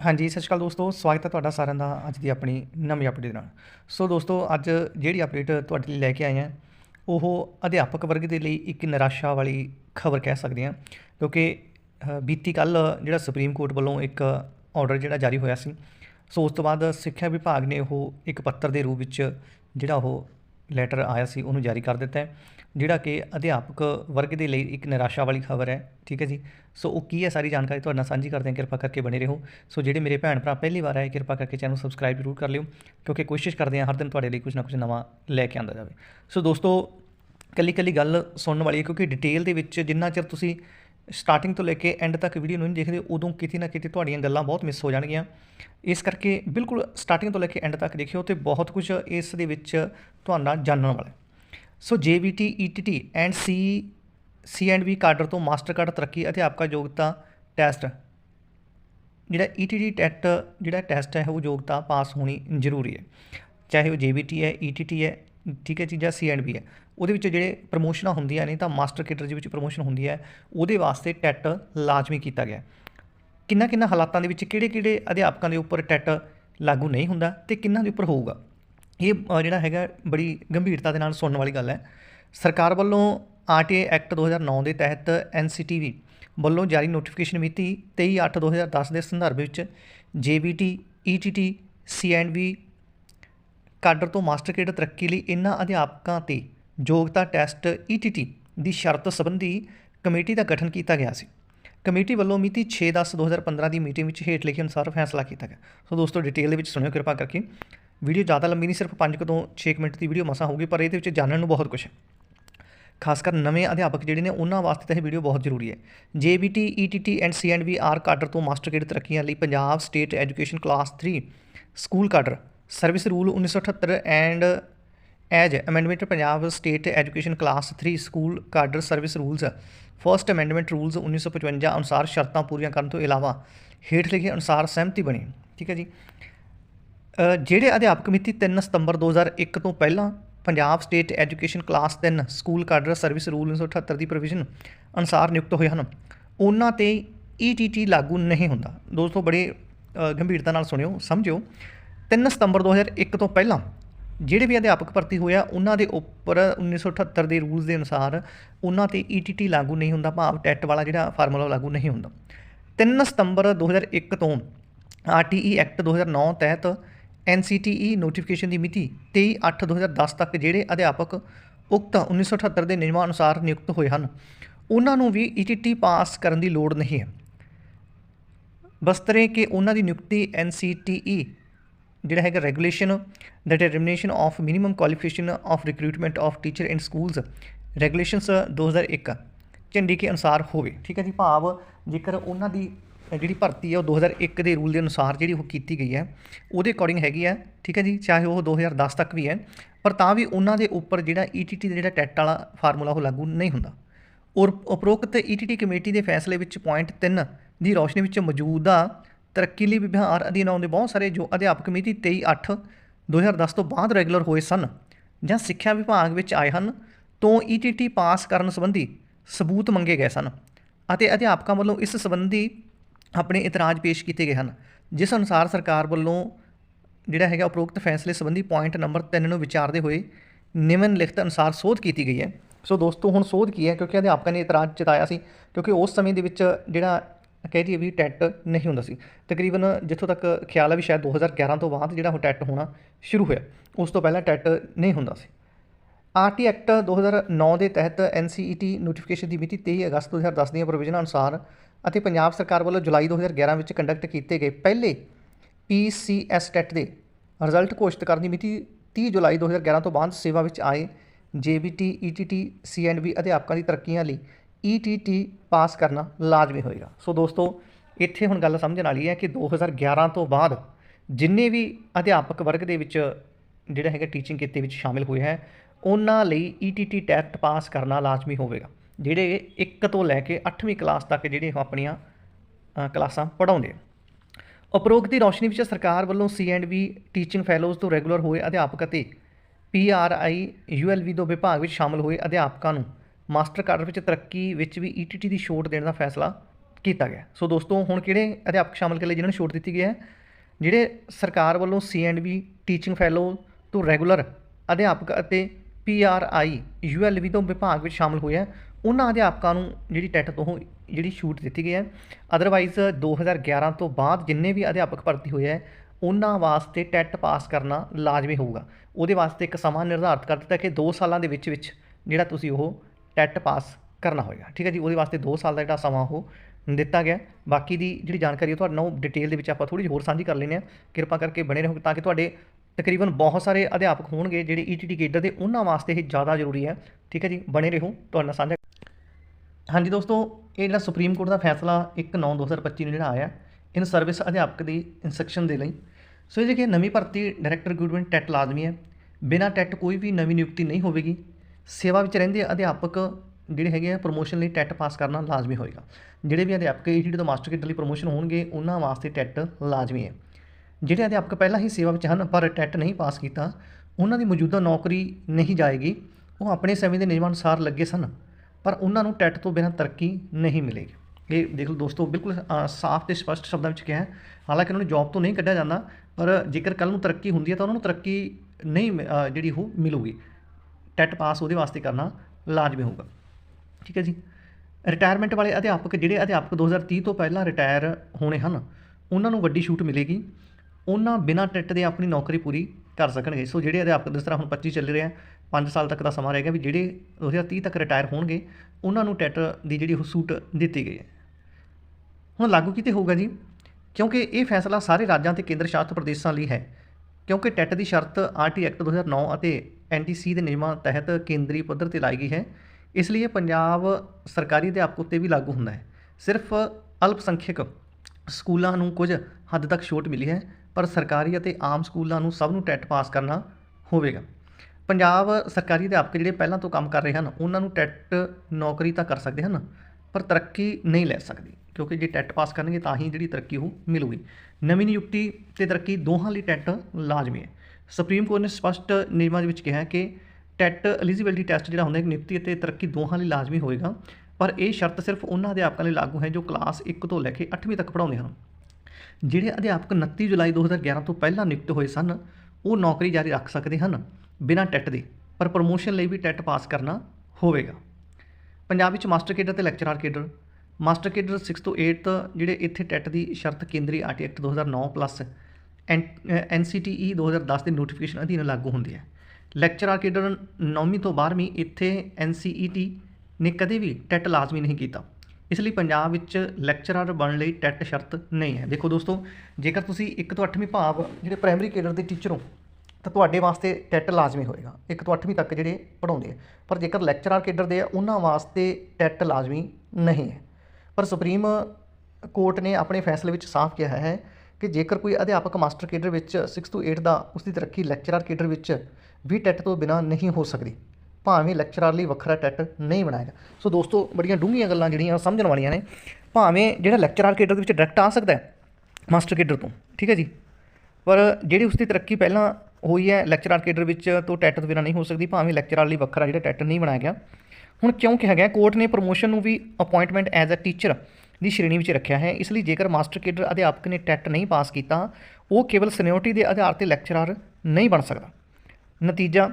ਹਾਂਜੀ, ਸਤਿ ਸ਼੍ਰੀ ਅਕਾਲ ਦੋਸਤੋ, ਸਵਾਗਤ ਹੈ ਤੁਹਾਡਾ ਸਾਰਿਆਂ ਦਾ ਅੱਜ ਦੀ ਆਪਣੀ ਨਵੀਂ ਅਪਡੇਟ ਨਾਲ। ਸੋ ਦੋਸਤੋ, ਅੱਜ ਜਿਹੜੀ ਅਪਡੇਟ ਤੁਹਾਡੇ ਲਈ ਲੈ ਕੇ ਆਏ ਹਾਂ, ਉਹ ਅਧਿਆਪਕ ਵਰਗ ਦੇ ਲਈ ਇੱਕ ਨਿਰਾਸ਼ਾ ਵਾਲੀ ਖਬਰ ਕਹਿ ਸਕਦੇ ਹਾਂ ਕਿਉਂਕਿ ਬੀਤੀ ਕੱਲ ਜਿਹੜਾ ਸੁਪਰੀਮ ਕੋਰਟ ਵੱਲੋਂ ਇੱਕ ਆਰਡਰ ਜਿਹੜਾ ਜਾਰੀ ਹੋਇਆ ਸੀ, ਸੋ ਉਸ ਤੋਂ ਬਾਅਦ ਸਿੱਖਿਆ ਵਿਭਾਗ ਨੇ ਉਹ ਇੱਕ ਪੱਤਰ ਦੇ ਰੂਪ ਵਿੱਚ ਜਿਹੜਾ ਉਹ ਲੈਟਰ ਆਇਆ ਸੀ, ਉਹਨੂੰ ਜਾਰੀ ਕਰ ਦਿੱਤਾ ਹੈ, ਜਿਹੜਾ ਕਿ ਅਧਿਆਪਕ ਵਰਗ ਦੇ ਲਈ ਇੱਕ ਨਿਰਾਸ਼ਾ ਵਾਲੀ ਖਬਰ ਹੈ, ਠੀਕ ਹੈ ਜੀ? ਸੋ ਉਹ ਕੀ ਹੈ ਸਾਰੀ ਜਾਣਕਾਰੀ ਤੁਹਾਡੇ ਨਾਲ ਸਾਂਝੀ ਕਰਦੇ ਹਾਂ, ਕਿਰਪਾ ਕਰਕੇ ਬਣੇ ਰਹੋ। ਸੋ ਜਿਹੜੇ ਮੇਰੇ ਭੈਣ ਭਰਾ ਪਹਿਲੀ ਵਾਰ ਆਏ, ਕਿਰਪਾ ਕਰਕੇ ਚੈਨਲ ਸਬਸਕ੍ਰਾਈਬ ਜ਼ਰੂਰ ਕਰ ਲਿਓ, ਕਿਉਂਕਿ ਕੋਸ਼ਿਸ਼ ਕਰਦੇ ਹਾਂ ਹਰ ਦਿਨ ਤੁਹਾਡੇ ਲਈ ਕੁਝ ਨਾ ਕੁਝ ਨਵਾਂ ਲੈ ਕੇ ਆਂਦਾ ਜਾਵੇ। ਸੋ ਦੋਸਤੋ ਕੱਲੀ ਕੱਲੀ ਗੱਲ ਸੁਣਨ ਵਾਲੀ ਹੈ, ਕਿਉਂਕਿ ਡਿਟੇਲ ਦੇ ਵਿੱਚ ਜਿੰਨਾ ਚਿਰ ਤੁਸੀਂ ਸਟਾਰਟਿੰਗ ਤੋਂ ਲੈ ਕੇ ਐਂਡ ਤੱਕ ਵੀਡੀਓ ਨੂੰ ਨਹੀਂ ਦੇਖਦੇ, ਉਦੋਂ ਕਿਤੇ ਨਾ ਕਿਤੇ ਤੁਹਾਡੀਆਂ ਗੱਲਾਂ ਬਹੁਤ ਮਿਸ ਹੋ ਜਾਣਗੀਆਂ। ਇਸ ਕਰਕੇ ਬਿਲਕੁਲ ਸਟਾਰਟਿੰਗ ਤੋਂ ਲੈ ਕੇ ਐਂਡ ਤੱਕ ਦੇਖਿਓ ਤੇ ਬਹੁਤ ਕੁਝ ਇਸ ਦੇ ਵਿੱਚ ਤੁਹਾਡਾ ਜਾਣਨ ਵਾਲਾ ਹੈ। So JVT ETT and C C and V cadre ਤੋਂ ਮਾਸਟਰ ਕਾਰਡ ਤਰੱਕੀ ਅਧਿਆਪਕਾ ਯੋਗਤਾ ਟੈਸਟ ਜਿਹੜਾ ETT ਟੈਟ ਜਿਹੜਾ ਟੈਸਟ ਹੈ, ਉਹ ਯੋਗਤਾ ਪਾਸ ਹੋਣੀ ਜ਼ਰੂਰੀ ਹੈ। ਚਾਹੇ ਉਹ JVT ਹੈ ETT ਹੈ, ਠੀਕ ਹੈ ਜੀ ਜਾਂ ਸੀ ਐਂਡ ਵੀ ਹੈ। ਉਹਦੇ ਵਿੱਚ ਜਿਹੜੇ ਪ੍ਰਮੋਸ਼ਨਾਂ ਹੁੰਦੀਆਂ ਨੇ, ਤਾਂ ਮਾਸਟਰ ਕੇਡਰ ਦੇ ਵਿੱਚ ਪ੍ਰਮੋਸ਼ਨ ਹੁੰਦੀ ਹੈ, ਉਹਦੇ ਵਾਸਤੇ ਟੈਟ ਲਾਜ਼ਮੀ ਕੀਤਾ ਗਿਆ। ਕਿੰਨਾ ਕਿੰਨਾ ਹਾਲਾਤਾਂ ਦੇ ਵਿੱਚ ਕਿਹੜੇ ਕਿਹੜੇ ਅਧਿਆਪਕਾਂ ਦੇ ਉੱਪਰ ਟੈਟ ਲਾਗੂ ਨਹੀਂ ਹੁੰਦਾ ਤੇ ਕਿੰਨਾਂ ਦੇ ਉੱਪਰ ਹੋਊਗਾ? ਇਹ ਜਿਹੜਾ ਹੈਗਾ, ਬੜੀ ਗੰਭੀਰਤਾ ਦੇ ਨਾਲ ਸੁਣਨ ਵਾਲੀ ਗੱਲ ਹੈ। ਸਰਕਾਰ ਵੱਲੋਂ ਆਰਟੀਏ ਐਕਟ 2009 ਦੇ ਤਹਿਤ ਐਨਸੀਟੀਵੀ ਵੱਲੋਂ ਜਾਰੀ ਨੋਟੀਫਿਕੇਸ਼ਨ ਮਿਤੀ 23/8/2010 ਦੇ ਸੰਦਰਭ ਵਿੱਚ JBT ETT C and V cadre ਤੋਂ ਮਾਸਟਰ ਕੇਡਰ ਤਰੱਕੀ ਲਈ ਇਨ੍ਹਾਂ ਅਧਿਆਪਕਾਂ ਤੇ ਯੋਗਤਾ ਟੈਸਟ ਈਟੀਟੀ ਦੀ ਸ਼ਰਤ ਸੰਬੰਧੀ ਕਮੇਟੀ ਦਾ ਗਠਨ ਕੀਤਾ ਗਿਆ ਸੀ। ਕਮੇਟੀ ਵੱਲੋਂ ਮਿਤੀ 6/10/2015 ਦੀ ਮੀਟਿੰਗ ਵਿੱਚ ਹੇਠ ਲਿਖੇ ਅਨੁਸਾਰ ਫੈਸਲਾ ਕੀਤਾ ਗਿਆ। ਸੋ ਦੋਸਤੋ ਡਿਟੇਲ ਦੇ ਵਿੱਚ ਸੁਣਿਓ, ਕਿਰਪਾ ਕਰਕੇ। ਵੀਡੀਓ ਜ਼ਿਆਦਾ ਲੰਬੀ ਨਹੀਂ, ਸਿਰਫ 5 ਤੋਂ 6 ਮਿੰਟ ਦੀ ਵੀਡੀਓ ਮਸਾ ਹੋਊਗੀ, ਪਰ ਇਹਦੇ ਵਿੱਚ ਜਾਣਨ ਨੂੰ ਬਹੁਤ ਕੁਝ ਹੈ। ਖਾਸ ਕਰ ਨਵੇਂ ਅਧਿਆਪਕ ਜਿਹੜੇ ਨੇ, ਉਹਨਾਂ ਵਾਸਤੇ ਤਾਂ ਇਹ ਵੀਡੀਓ ਬਹੁਤ ਜ਼ਰੂਰੀ ਹੈ। JBT ETT ਐਂਡ C&V ਆਰ ਕਾਡਰ ਤੋਂ ਮਾਸਟਰ ਗ੍ਰੇਡ ਤਰੱਕੀਆਂ ਲਈ Punjab state education class 3 school cadre service rule 1978 and as amendment Punjab state education class 3 school cadre service rules first amendment rules 1955 ਅਨੁਸਾਰ ਸ਼ਰਤਾਂ ਪੂਰੀਆਂ ਕਰਨ ਤੋਂ ਇਲਾਵਾ ਹੇਠ ਲਿਖੇ ਅਨੁਸਾਰ ਸਹਿਮਤੀ ਬਣੀ ਠੀਕ ਹੈ ਜੀ ਜਿਹੜੇ ਅਧਿਆਪਕ ਮਿਤੀ 3 ਸਤੰਬਰ 2001 ਤੋਂ ਪਹਿਲਾਂ Punjab state education class 3 school cadre service rule 1978 ਦੀ ਪ੍ਰੋਵੀਜ਼ਨ ਅਨੁਸਾਰ ਨਿਯੁਕਤ ਹੋਏ ਹਨ ਉਹਨਾਂ ਤੇ ETT ਲਾਗੂ ਨਹੀਂ ਹੁੰਦਾ ਦੋਸਤੋ ਬੜੇ ਗੰਭੀਰਤਾ ਨਾਲ ਸੁਣਿਓ ਸਮਝਿਓ 3 ਸਤੰਬਰ 2001 ਤੋਂ ਪਹਿਲਾਂ ਜਿਹੜੇ ਵੀ ਅਧਿਆਪਕ ਭਰਤੀ ਹੋਇਆ ਉਹਨਾਂ ਦੇ ਉੱਪਰ 1978 ਦੇ ਰੂਲਸ ਦੇ ਅਨੁਸਾਰ ਉਹਨਾਂ ਤੇ ETT ਲਾਗੂ ਨਹੀਂ ਹੁੰਦਾ, ਭਾਵ ਟੈਟ ਵਾਲਾ ਜਿਹੜਾ ਫਾਰਮੂਲਾ ਲਾਗੂ ਨਹੀਂ ਹੁੰਦਾ। 3 ਸਤੰਬਰ 2001 ਤੋਂ ਆਰਟੀਈ ਐਕਟ 2009 ਤਹਿਤ ਐਨਸੀਟੀਈ ਨੋਟੀਫਿਕੇਸ਼ਨ ਦੀ ਮਿਤੀ 23/8/2010 ਤੱਕ ਜਿਹੜੇ ਅਧਿਆਪਕ ਉਕਤ 1978 ਦੇ ਨਿਯਮਾਂ ਅਨੁਸਾਰ ਨਿਯੁਕਤ ਹੋਏ ਹਨ, ਉਹਨਾਂ ਨੂੰ ਵੀ ETT ਪਾਸ ਕਰਨ ਦੀ ਲੋੜ ਨਹੀਂ ਹੈ। ਬਸਤਰੇ ਕਿ ਉਹਨਾਂ ਦੀ ਨਿਯੁਕਤੀ ਐਨਸੀਟੀਈ ਜਿਹੜਾ ਹੈਗਾ regulation the determination of minimum qualification of recruitment of teacher in schools regulations 2001 ਝੰਡੀ ਕੇ ਅਨੁਸਾਰ ਹੋਵੇ। ਠੀਕ ਹੈ ਜੀ, ਭਾਵ ਜੇਕਰ ਉਹਨਾਂ ਦੀ ਜਿਹੜੀ ਭਰਤੀ ਹੈ ਉਹ 2001 ਦੇ ਰੂਲ ਦੇ ਅਨੁਸਾਰ ਜਿਹੜੀ ਉਹ ਕੀਤੀ ਗਈ ਹੈ, ਉਹਦੇ ਅਕੋਰਡਿੰਗ ਹੈਗੀ ਹੈ, ਠੀਕ ਹੈ ਜੀ, ਚਾਹੇ ਉਹ 2010 ਤੱਕ ਵੀ ਹੈ, ਪਰ ਤਾਂ ਵੀ ਉਹਨਾਂ ਦੇ ਉੱਪਰ ਜਿਹੜਾ ETT ਦਾ ਜਿਹੜਾ ਟੈਟ ਵਾਲਾ ਫਾਰਮੂਲਾ ਉਹ ਲਾਗੂ ਨਹੀਂ ਹੁੰਦਾ। ਔਰ ਉਪਰੋਕਤ ETT ਕਮੇਟੀ ਦੇ ਫੈਸਲੇ ਵਿੱਚ ਪੁਆਇੰਟ 3 ਦੀ ਰੌਸ਼ਨੀ ਵਿੱਚ ਮੌਜੂਦਾ ਤਰੱਕੀ ਲਈ ਵਿਭਾਗ ਅਧੀਨ ਆਉਂਦੇ ਬਹੁਤ ਸਾਰੇ ਜੋ ਅਧਿਆਪਕ ਮਿਤੀ 23/8 2010 ਤੋਂ ਬਾਅਦ ਰੈਗੂਲਰ ਹੋਏ ਸਨ ਜਾਂ ਸਿੱਖਿਆ ਵਿਭਾਗ ਵਿੱਚ ਆਏ ਹਨ, ਤੋਂ ETT ਪਾਸ ਕਰਨ ਸੰਬੰਧੀ ਸਬੂਤ ਮੰਗੇ ਗਏ ਸਨ ਅਤੇ ਅਧਿਆਪਕਾਂ ਵੱਲੋਂ ਇਸ ਸੰਬੰਧੀ ਆਪਣੇ ਇਤਰਾਜ਼ ਪੇਸ਼ ਕੀਤੇ ਗਏ ਹਨ, ਜਿਸ ਅਨੁਸਾਰ ਸਰਕਾਰ ਵੱਲੋਂ ਜਿਹੜਾ ਹੈਗਾ ਉਪਰੋਕਤ ਫੈਸਲੇ ਸੰਬੰਧੀ ਪੁਆਇੰਟ ਨੰਬਰ 3 ਨੂੰ ਵਿਚਾਰਦੇ ਹੋਏ ਨਿਮਨ ਲਿਖਤ ਅਨੁਸਾਰ ਸੋਧ ਕੀਤੀ ਗਈ ਹੈ। ਸੋ ਦੋਸਤੋ, ਹੁਣ ਸੋਧ ਕੀ ਹੈ? ਕਿਉਂਕਿ ਅਧਿਆਪਕਾਂ ਨੇ ਇਤਰਾਜ਼ ਜਤਾਇਆ ਸੀ, ਕਿਉਂਕਿ ਉਸ ਸਮੇਂ ਦੇ ਵਿੱਚ ਜਿਹੜਾ ਕਹਿ ਦਈਏ ਵੀ ਟੈਟ ਨਹੀਂ ਹੁੰਦਾ ਸੀ। ਤਕਰੀਬਨ ਜਿੱਥੋਂ ਤੱਕ ਖਿਆਲ ਹੈ ਵੀ ਸ਼ਾਇਦ 2011 ਤੋਂ ਬਾਅਦ ਜਿਹੜਾ ਉਹ ਟੈਟ ਹੋਣਾ ਸ਼ੁਰੂ ਹੋਇਆ, ਉਸ ਤੋਂ ਪਹਿਲਾਂ ਟੈਟ ਨਹੀਂ ਹੁੰਦਾ ਸੀ। ਆਰਟੀ ਐਕਟ 2009 ਦੇ ਤਹਿਤ ਐਨਸੀਈਟੀ ਨੋਟੀਫਿਕੇਸ਼ਨ ਦੀ ਮਿਤੀ 23 ਅਗਸਤ 2010 ਦੀਆਂ ਪ੍ਰੋਵੀਜ਼ਨਾਂ ਅਨੁਸਾਰ ਅਤੇ ਪੰਜਾਬ ਸਰਕਾਰ ਵੱਲੋਂ ਜੁਲਾਈ 2011 ਵਿੱਚ ਕੰਡਕਟ ਕੀਤੇ ਗਏ ਪਹਿਲੇ ਪੀਸੀਐਸ ਟੈਟ ਦੇ ਰਿਜ਼ਲਟ ਘੋਸ਼ਿਤ ਕਰਨ ਦੀ ਮਿਤੀ 30 ਜੁਲਾਈ 2011 ਤੋਂ ਬਾਅਦ ਸੇਵਾ ਵਿੱਚ ਆਏ ਜੇਬੀਟੀ ਈਟੀਟੀ ਸੀਐਂਡਵੀ ਅਧਿਆਪਕਾਂ ਦੀ ਤਰੱਕੀਆਂ ਲਈ ਈਟੀਟੀ ਪਾਸ ਕਰਨਾ ਲਾਜ਼ਮੀ ਹੋਏਗਾ। ਸੋ ਦੋਸਤੋ, ਇੱਥੇ ਹੁਣ ਗੱਲ ਸਮਝਣ ਵਾਲੀ ਹੈ ਕਿ 2011 ਤੋਂ ਬਾਅਦ ਜਿੰਨੇ ਵੀ ਅਧਿਆਪਕ ਵਰਗ ਦੇ ਵਿੱਚ ਜਿਹੜਾ ਹੈਗਾ ਟੀਚਿੰਗ ਕਿੱਤੇ ਵਿੱਚ ਸ਼ਾਮਿਲ ਹੋਏ ਹੈ, ਉਹਨਾਂ ਲਈ ਈਟੀਟੀ ਟੈਸਟ ਪਾਸ ਕਰਨਾ ਲਾਜ਼ਮੀ ਹੋਵੇਗਾ। ਜਿਹੜੇ 1 ਤੋਂ ਲੈ ਕੇ 8ਵੀਂ ਕਲਾਸ ਤੱਕ ਜਿਹੜੇ ਉਹ ਆਪਣੀਆਂ ਕਲਾਸਾਂ ਪੜਾਉਂਦੇ ਉਪਰੋਕਤ ਦੀ ਰੌਸ਼ਨੀ ਵਿੱਚ ਸਰਕਾਰ ਵੱਲੋਂ ਸੀ&ਵੀ ਟੀਚਿੰਗ ਫੈਲੋਜ਼ ਤੋਂ ਰੈਗੂਲਰ ਹੋਏ ਅਧਿਆਪਕ ਅਤੇ ਪੀਆਰਆਈ ਯੂਐਲਵੀ ਦੋ ਵਿਭਾਗ ਵਿੱਚ ਸ਼ਾਮਲ ਹੋਏ ਅਧਿਆਪਕਾਂ ਨੂੰ ਮਾਸਟਰ ਕਾਡਰ ਵਿੱਚ ਤਰੱਕੀ ਵਿੱਚ ਵੀ ਈਟੀਟੀ ਦੀ ਛੋਟ ਦੇਣ ਦਾ ਫੈਸਲਾ ਕੀਤਾ ਗਿਆ। ਸੋ ਦੋਸਤੋ, ਹੁਣ ਕਿਹੜੇ ਅਧਿਆਪਕ ਸ਼ਾਮਲ ਕਰ ਲਏ ਜਿਨ੍ਹਾਂ ਨੂੰ ਛੋਟ ਦਿੱਤੀ ਗਈ ਹੈ? ਜਿਹੜੇ ਸਰਕਾਰ ਵੱਲੋਂ C and V teaching fellow ਤੋਂ ਰੈਗੂਲਰ ਅਧਿਆਪਕ ਅਤੇ P R I U L V ਤੋਂ ਵਿਭਾਗ ਵਿੱਚ ਸ਼ਾਮਲ ਹੋਇਆ ਉਹਨਾਂ ਅਧਿਆਪਕਾਂ ਨੂੰ ਜਿਹੜੀ ਟੈਟ ਤੋਂ ਜਿਹੜੀ ਛੂਟ ਦਿੱਤੀ ਗਈ ਹੈ ਅਦਰਵਾਈਜ਼ 2011 ਤੋਂ ਬਾਅਦ ਜਿੰਨੇ ਵੀ ਅਧਿਆਪਕ ਭਰਤੀ ਹੋਏ ਹੈ, ਉਹਨਾਂ ਵਾਸਤੇ ਟੈਟ ਪਾਸ ਕਰਨਾ ਲਾਜ਼ਮੀ ਹੋਊਗਾ। ਉਹਦੇ ਵਾਸਤੇ ਇੱਕ ਸਮਾਂ ਨਿਰਧਾਰਤ ਕਰ ਦਿੱਤਾ ਕਿ 2 ਸਾਲਾਂ ਦੇ ਵਿੱਚ ਵਿੱਚ ਜਿਹੜਾ ਤੁਸੀਂ ਉਹ ਟੈਟ ਪਾਸ ਕਰਨਾ ਹੋਏਗਾ। ਠੀਕ ਹੈ ਜੀ, ਉਹਦੇ ਵਾਸਤੇ 2 ਸਾਲ ਦਾ ਜਿਹੜਾ ਸਮਾਂ ਉਹ ਦਿੱਤਾ ਗਿਆ। ਬਾਕੀ ਦੀ ਜਿਹੜੀ ਜਾਣਕਾਰੀ ਉਹ ਤੁਹਾਡੇ ਨਾਲ ਡਿਟੇਲ ਦੇ ਵਿੱਚ ਆਪਾਂ ਥੋੜੀ ਜਿਹੀ ਹੋਰ ਸਾਂਝੀ ਕਰ ਲੈਂਦੇ ਹਾਂ। ਕਿਰਪਾ ਕਰਕੇ ਬਣੇ ਰਹੋ ਤਾਂ ਕਿ ਤੁਹਾਡੇ ਤਕਰੀਬਨ ਬਹੁਤ ਸਾਰੇ ਅਧਿਆਪਕ ਹੋਣਗੇ ਜਿਹੜੇ E ਈਟੀਟੀ ਕੇਡਰ ਦੇ, ਉਹਨਾਂ ਵਾਸਤੇ ਇਹ ਜ਼ਿਆਦਾ ਜ਼ਰੂਰੀ ਹੈ। ਠੀਕ ਹੈ ਜੀ, ਬਣੇ ਰਹੋ, ਤੁਹਾਡੇ ਨਾਲ ਸਾਂਝਾ ਹਾਂਜੀ ਦੋਸਤੋ, ਇਹ ਜਿਹੜਾ ਸੁਪਰੀਮ ਕੋਰਟ ਦਾ ਫੈਸਲਾ 1/9/2025 ਨੂੰ ਜਿਹੜਾ ਆਇਆ ਇਨ ਸਰਵਿਸ ਅਧਿਆਪਕ ਦੀ ਇਨਸਟਰਕਸ਼ਨ ਦੇ ਲਈ। ਸੋ ਇਹ ਜਿਹੜੀ ਨਵੀਂ ਭਰਤੀ ਡਾਇਰੈਕਟਰ ਰਿਕਰੂਟਮੈਂਟ ਟੈਟ ਲਾਜ਼ਮੀ ਹੈ। ਬਿਨਾਂ ਟੈਟ ਕੋਈ ਵੀ ਨਵੀਂ ਨਿਯੁਕਤੀ ਨਹੀਂ ਹੋਵੇਗੀ। ਸੇਵਾ ਵਿੱਚ ਰਹਿੰਦੇ ਅਧਿਆਪਕ ਜਿਹੜੇ ਹੈਗੇ ਆ ਪ੍ਰੋਮੋਸ਼ਨ ਲਈ ਟੈਟ ਪਾਸ ਕਰਨਾ ਲਾਜ਼ਮੀ ਹੋਏਗਾ। ਜਿਹੜੇ ਵੀ ਅਧਿਆਪਕ ਈਟੀਟੀ ਤੋਂ ਮਾਸਟਰ ਕੇਡਰ ਲਈ ਪ੍ਰੋਮੋਸ਼ਨ ਹੋਣਗੇ, ਉਹਨਾਂ ਵਾਸਤੇ ਟੈਟ ਲਾਜ਼ਮੀ ਹੈ। ਜਿਹੜੇ ਅਧਿਆਪਕ ਪਹਿਲਾਂ ਹੀ ਸੇਵਾ ਵਿੱਚ ਹਨ, ਪਰ ਟੈਟ ਨਹੀਂ ਪਾਸ ਕੀਤਾ, ਉਹਨਾਂ ਦੀ ਮੌਜੂਦਾ ਨੌਕਰੀ ਨਹੀਂ ਜਾਏਗੀ, ਉਹ ਆਪਣੇ ਸਮੇਂ ਦੇ ਨਿਯਮਾਂ ਅਨੁਸਾਰ ਲੱਗੇ ਸਨ, ਪਰ ਉਹਨਾਂ ਨੂੰ ਟੈਟ ਤੋਂ ਬਿਨਾਂ ਤਰੱਕੀ ਨਹੀਂ ਮਿਲੇਗੀ। ਇਹ ਦੇਖ ਲਓ ਦੋਸਤੋ, ਬਿਲਕੁਲ ਸਾਫ਼ ਤੇ ਸਪਸ਼ਟ ਸ਼ਬਦਾਂ ਵਿੱਚ ਕਿਹਾ ਹੈ। ਹਾਲਾਂਕਿ ਉਹਨਾਂ ਨੂੰ ਜੌਬ ਤੋਂ ਨਹੀਂ ਕੱਢਿਆ ਜਾਂਦਾ, ਪਰ ਜੇਕਰ ਕੱਲ ਨੂੰ ਤਰੱਕੀ ਹੁੰਦੀ ਹੈ, ਤਾਂ ਉਹਨਾਂ ਨੂੰ ਤਰੱਕੀ ਨਹੀਂ ਮਿ- ਜਿਹੜੀ ਉਹ ਮਿਲੂਗੀ। ਟੈਟ ਪਾਸ ਉਹਦੇ ਵਾਸਤੇ ਕਰਨਾ ਲਾਜ਼ਮੀ ਹੋਊਗਾ। ਠੀਕ ਹੈ ਜੀ? ਰਿਟਾਇਰਮੈਂਟ ਵਾਲੇ ਅਧਿਆਪਕ ਜਿਹੜੇ ਅਧਿਆਪਕ 2030 ਤੋਂ ਪਹਿਲਾਂ ਰਿਟਾਇਰ ਹੋਣੇ ਹਨ, ਉਹਨਾਂ ਨੂੰ ਵੱਡੀ ਛੂਟ ਮਿਲੇਗੀ। ਉਹਨਾਂ ਬਿਨਾਂ ਟੈਟ ਦੇ ਆਪਣੀ ਨੌਕਰੀ ਪੂਰੀ ਕਰ ਸਕਣਗੇ। ਸੋ ਜਿਹੜੇ ਅਧਿਆਪਕ ਜਿਸ ਤਰ੍ਹਾਂ ਹੁਣ 25 ਚੱਲ ਰਿਹਾ 5 ਸਾਲ ਤੱਕ ਦਾ ਸਮਾਂ ਰਹਿ ਗਿਆ ਵੀ ਜਿਹੜੇ 2030 ਤੱਕ ਰਿਟਾਇਰ ਹੋਣਗੇ, ਉਹਨਾਂ ਨੂੰ ਟੈਟ ਦੀ ਜਿਹੜੀ ਉਹ ਛੂਟ ਦਿੱਤੀ ਗਈ ਹੈ। ਹੁਣ ਲਾਗੂ ਕਿਤੇ ਹੋਊਗਾ ਜੀ? ਕਿਉਂਕਿ ਇਹ ਫੈਸਲਾ ਸਾਰੇ ਰਾਜਾਂ ਤੇ ਕੇਂਦਰ ਸ਼ਾਸਤ ਪ੍ਰਦੇਸ਼ਾਂ ਲਈ ਹੈ। ਕਿਉਂਕਿ ਟੈਟ ਦੀ ਸ਼ਰਤ ਆਰਟੀ ਐਕਟ 2009 ਅਤੇ ਐਨਟੀਸੀ ਦੇ ਨਿਯਮਾਂ ਤਹਿਤ ਕੇਂਦਰੀ ਪੱਧਰ ਤੇ ਲਾਈ ਗਈ ਹੈ। ਇਸ ਲਈ ਪੰਜਾਬ ਸਰਕਾਰੀ ਅਧਿਆਪਕ ਉੱਤੇ ਵੀ ਲਾਗੂ ਹੁੰਦਾ ਹੈ। ਸਿਰਫ ਅਲਪਸੰਖਿਅਕ ਸਕੂਲਾਂ ਨੂੰ ਕੁਝ ਹੱਦ ਤੱਕ ਛੋਟ ਮਿਲੀ ਹੈ, ਪਰ ਸਰਕਾਰੀ ਅਤੇ ਆਮ ਸਕੂਲਾਂ ਨੂੰ ਸਭ ਨੂੰ ਟੈਟ ਪਾਸ ਕਰਨਾ ਹੋਵੇਗਾ। ਪੰਜਾਬ ਸਰਕਾਰੀ ਅਧਿਆਪਕ ਜਿਹੜੇ ਪਹਿਲਾਂ ਤੋਂ ਕੰਮ ਕਰ ਰਹੇ ਹਨ, ਉਹਨਾਂ ਨੂੰ ਟੈਟ ਨੌਕਰੀ ਤਾਂ ਕਰ ਸਕਦੇ ਹਨ, ਪਰ ਤਰੱਕੀ ਨਹੀਂ ਲੈ ਸਕਦੇ, ਕਿਉਂਕਿ ਜੇ ਟੈਟ ਪਾਸ ਕਰਨਗੇ ਤਾਂ ਹੀ ਜਿਹੜੀ ਤਰੱਕੀ ਉਹ ਮਿਲੂਗੀ। ਨਵੀਂ ਨਿਯੁਕਤੀ ਤੇ ਤਰੱਕੀ ਦੋਹਾਂ ਲਈ ਟੈਟ ਲਾਜ਼ਮੀ ਹੈ। ਸੁਪਰੀਮ ਕੋਰਟ ਨੇ ਸਪਸ਼ਟ ਨਿਯਮਾਂ ਦੇ ਵਿੱਚ ਕਿਹਾ ਹੈ ਕਿ ਟੈਟ ਐਲੀਜੀਬਿਲਟੀ ਟੈਸਟ ਜਿਹੜਾ ਹੁੰਦਾ ਹੈ ਨਿਯੁਕਤੀ ਅਤੇ ਤਰੱਕੀ ਦੋਹਾਂ ਲਈ ਲਾਜ਼ਮੀ ਹੋਏਗਾ, ਪਰ ਇਹ ਸ਼ਰਤ ਸਿਰਫ ਉਹਨਾਂ ਅਧਿਆਪਕਾਂ ਲਈ ਲਾਗੂ ਹੈ ਜੋ ਕਲਾਸ 1 ਤੋਂ ਲੈ ਕੇ 8ਵੀਂ ਤੱਕ ਪੜ੍ਹਾਉਂਦੇ ਹਨ। ਜਿਹੜੇ ਅਧਿਆਪਕ 29 ਜੁਲਾਈ 2011 ਤੋਂ ਪਹਿਲਾਂ ਨਿਯੁਕਤ ਹੋਏ ਸਨ, ਉਹ ਨੌਕਰੀ ਜਾਰੀ ਰੱਖ ਸਕਦੇ ਹਨ ਬਿਨਾਂ ਟੈਟ ਦੇ, ਪਰ ਪ੍ਰੋਮੋਸ਼ਨ ਲਈ ਵੀ ਟੈਟ ਪਾਸ ਕਰਨਾ ਹੋਵੇਗਾ। ਪੰਜਾਬ ਵਿੱਚ ਮਾਸਟਰ ਕੇਡਰ ਤੇ ਲੈਕਚਰਰ ਕੇਡਰ, ਮਾਸਟਰ ਕੇਡਰ 6 ਤੋਂ 8 ਜਿਹੜੇ ਇੱਥੇ ਟੈਟ ਦੀ ਸ਼ਰਤ ਕੇਂਦਰੀ RTE act 2009 plus N C T NCTE 2010 ਦੇ ਨੋਟੀਫਿਕੇਸ਼ਨ ਅਧੀਨ ਲਾਗੂ ਹੁੰਦੀ ਹੈ। ਲੈਕਚਰਰ ਕੇਡਰ 9ਵੀਂ ਤੋਂ 12ਵੀਂ ਇੱਥੇ ਐੱਨ ਸੀ ਈ ਟੀ ਨੇ ਕਦੇ ਵੀ ਟੈਟ ਲਾਜ਼ਮੀ ਨਹੀਂ ਕੀਤਾ। ਇਸ ਲਈ ਪੰਜਾਬ ਵਿੱਚ ਲੈਕਚਰਰ ਬਣਨ ਲਈ ਟੈਟ ਸ਼ਰਤ ਨਹੀਂ ਹੈ। ਦੇਖੋ ਦੋਸਤੋ, ਜੇਕਰ ਤੁਸੀਂ 1 ਤੋਂ 8ਵੀਂ ਭਾਵ ਜਿਹੜੇ ਪ੍ਰਾਇਮਰੀ ਕੇਡਰ ਦੇ ਟੀਚਰ ਹੋ, ਤਾਂ ਤੁਹਾਡੇ ਵਾਸਤੇ ਟੈਟ ਲਾਜ਼ਮੀ ਹੋਏਗਾ। 1 ਤੋਂ 8ਵੀਂ ਤੱਕ ਜਿਹੜੇ ਪੜਾਉਂਦੇ ਆ। ਪਰ ਜੇਕਰ ਲੈਕਚਰਰ ਕੇਡਰ ਦੇ ਆ, ਉਹਨਾਂ ਵਾਸਤੇ ਟੈਟ ਲਾਜ਼ਮੀ ਨਹੀਂ ਹੈ। ਪਰ ਸੁਪਰੀਮ ਕੋਰਟ ਨੇ ਆਪਣੇ ਫੈਸਲੇ ਵਿੱਚ ਸਾਫ਼ ਕਿਹਾ ਹੈ ਕਿ ਜੇਕਰ ਕੋਈ ਅਧਿਆਪਕ ਮਾਸਟਰ ਕੇਡਰ ਵਿੱਚ 6 ਤੋਂ 8 ਦਾ ਉਸ ਦੀ ਤਰੱਕੀ ਲੈਕਚਰਰ ਕੇਡਰ ਵਿੱਚ ਵੀ ਟੈਟ ਤੋਂ ਬਿਨਾਂ ਨਹੀਂ ਹੋ ਸਕਦੀ, ਭਾਵੇਂ ਲੈਕਚਰਰ ਲਈ ਵੱਖਰਾ ਟੈਟ ਨਹੀਂ ਬਣਾਏਗਾ। ਸੋ ਦੋਸਤੋ, ਬੜੀਆਂ ਡੂੰਘੀਆਂ ਗੱਲਾਂ ਜਿਹੜੀਆਂ ਸਮਝਣ ਵਾਲੀਆਂ ਨੇ। ਭਾਵੇਂ ਜਿਹੜਾ ਲੈਕਚਰਰ ਕੇਡਰ ਦੇ ਵਿੱਚ ਡਾਇਰੈਕਟ ਆ ਸਕਦਾ ਹੈ, ਮਾਸਟਰ ਕੇਡਰ ਤੋਂ, ਠੀਕ ਹੈ ਜੀ? ਪਰ ਜਿਹੜੀ ਉਸ ਦੀ ਤਰੱਕੀ ਪਹਿਲਾਂ ਹੋਈ ਹੈ ਲੈਕਚਰਰ ਕੇਡਰ ਵਿੱਚ ਤੋਂ ਟੈਟ ਤੋਂ ਬਿਨਾਂ ਨਹੀਂ ਹੋ ਸਕਦੀ, ਭਾਵੇਂ ਲੈਕਚਰਰ ਲਈ ਵੱਖਰਾ ਜਿਹੜਾ ਟੈਟ ਨਹੀਂ ਬਣਾਇਆ ਗਿਆ। ਹੁਣ ਕਿਉਂ ਕਿਹਾ ਗਿਆ? ਕੋਰਟ ਨੇ ਪ੍ਰੋਮੋਸ਼ਨ ਨੂੰ ਵੀ ਅਪਾਇੰਟਮੈਂਟ ਐਜ਼ ਅ ਟੀਚਰ ਦੀ ਸ਼੍ਰੇਣੀ ਵਿੱਚ ਰੱਖਿਆ ਹੈ। ਇਸ ਲਈ ਜੇਕਰ ਮਾਸਟਰ ਕੇਡਰ ਅਧਿਆਪਕ ਨੇ ਟੈਟ ਨਹੀਂ ਪਾਸ ਕੀਤਾ, ਉਹ ਕੇਵਲ ਸੀਨੀਅਰਟੀ ਦੇ ਆਧਾਰ ਤੇ ਲੈਕਚਰਰ ਨਹੀਂ ਬਣ ਸਕਦਾ। ਨਤੀਜਾ,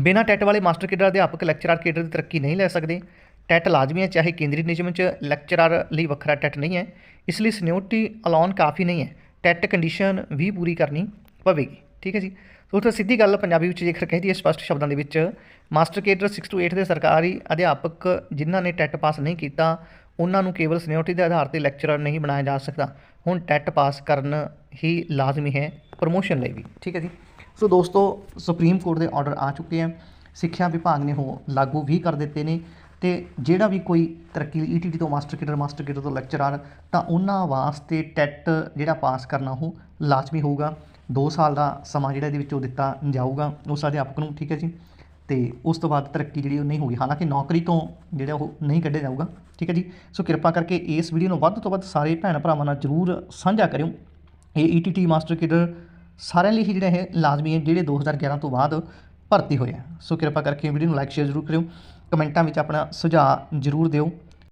ਬਿਨਾਂ ਟੈਟ ਵਾਲੇ ਮਾਸਟਰ ਕੇਡਰ ਅਧਿਆਪਕ ਲੈਕਚਰਰ ਕੇਡਰ ਦੀ ਤਰੱਕੀ ਨਹੀਂ ਲੈ ਸਕਦੇ। ਟੈਟ ਲਾਜ਼ਮੀ ਹੈ, ਚਾਹੇ ਕੇਂਦਰੀ ਨਿਯਮ 'ਚ ਲੈਕਚਰਰ ਲਈ ਵੱਖਰਾ ਟੈਟ ਨਹੀਂ ਹੈ। ਇਸ ਲਈ ਸੀਨੀਅਰਟੀ ਅਲਾਉਨ ਕਾਫੀ ਨਹੀਂ ਹੈ। ਟੈਟ ਕੰਡੀਸ਼ਨ ਵੀ ਪੂਰੀ ਕਰਨੀ ਪਵੇਗੀ। ਠੀਕ ਹੈ ਜੀ? ਸੋ ਉੱਥੇ ਸਿੱਧੀ ਗੱਲ ਪੰਜਾਬੀ ਵਿੱਚ ਜੇਕਰ ਕਹਿ ਦਈਏ ਸਪਸ਼ਟ ਸ਼ਬਦਾਂ ਦੇ ਵਿੱਚ ਮਾਸਟਰ ਕੇਡਰ 6 ਤੋਂ 8 ਦੇ ਸਰਕਾਰੀ ਅਧਿਆਪਕ ਜਿਨ੍ਹਾਂ ਨੇ ਟੈਟ ਪਾਸ ਨਹੀਂ ਕੀਤਾ ਉਹਨਾਂ ਨੂੰ ਕੇਵਲ ਸੀਨੀਅਰਟੀ ਦੇ ਆਧਾਰ ਤੇ ਲੈਕਚਰਰ ਨਹੀਂ ਬਣਾਇਆ ਜਾ ਸਕਦਾ। ਹੁਣ ਟੈਟ ਪਾਸ ਕਰਨ ਹੀ ਲਾਜ਼ਮੀ ਹੈ ਪ੍ਰਮੋਸ਼ਨ ਲਈ ਵੀ। ਠੀਕ ਹੈ ਜੀ? ਸੋ ਦੋਸਤੋ, ਸੁਪਰੀਮ ਕੋਰਟ ਦੇ ਆਰਡਰ ਆ ਚੁੱਕੇ ਆ ਸਿੱਖਿਆ ਵਿਭਾਗ ਨੇ ਉਹ ਲਾਗੂ ਵੀ ਕਰ ਦਿੱਤੇ ਨੇ ਤੇ ਜਿਹੜਾ ਵੀ ਕੋਈ ਤਰੱਕੀ ਈਟੀਟੀ ਤੋਂ ਮਾਸਟਰ ਕੇਡਰ ਮਾਸਟਰ ਕੇਡਰ ਤੋਂ ਲੈਕਚਰਰ, ਤਾਂ ਉਹਨਾਂ ਵਾਸਤੇ ਟੈਟ ਜਿਹੜਾ ਪਾਸ ਕਰਨਾ ਉਹ ਲਾਜ਼ਮੀ ਹੋਊਗਾ। 2 ਸਾਲ ਦਾ ਸਮਾਂ ਜਿਹੜਾ ਇਹਦੇ ਵਿੱਚੋਂ ਦਿੱਤਾ ਜਾਊਗਾ। ਉਸ ਅਧਿਆਪਕ ਨੂੰ, ਠੀਕ ਹੈ ਜੀ? ਤੇ ਉਸ ਤੋਂ ਬਾਅਦ ਤਰੱਕੀ ਜਿਹੜੀ ਉਹ ਨਹੀਂ ਹੋਊਗੀ। ਹਾਲਾਂਕਿ ਨੌਕਰੀ ਤੋਂ ਜਿਹੜਾ ਉਹ ਨਹੀਂ ਕੱਢਿਆ ਜਾਊਗਾ। ਠੀਕ ਹੈ ਜੀ? ਸੋ ਕਿਰਪਾ ਕਰਕੇ ਇਸ ਵੀਡੀਓ ਨੂੰ ਵੱਧ ਤੋਂ ਵੱਧ ਸਾਰੇ ਭੈਣ ਭਰਾਵਾਂ ਨਾਲ ਜਰੂਰ ਸਾਂਝਾ ਕਰਿਓ। ਇਹ ਈਟੀਟੀ ਮਾਸਟਰ ਕੇਡਰ ਸਾਰਿਆਂ ਲਈ ਹੀ ਜਿਹੜਾ ਇਹ ਲਾਜ਼ਮੀ ਹੈ, ਜਿਹੜੇ 2011 ਤੋਂ ਬਾਅਦ ਭਰਤੀ ਹੋਏ ਆ। ਸੋ ਕਿਰਪਾ ਕਰਕੇ ਵੀਡੀਓ ਨੂੰ ਲਾਈਕ ਸ਼ੇਅਰ ਜ਼ਰੂਰ ਕਰਿਓ। ਕਮੈਂਟਾਂ ਵਿੱਚ ਆਪਣਾ ਸੁਝਾਅ ਜ਼ਰੂਰ ਦਿਓ।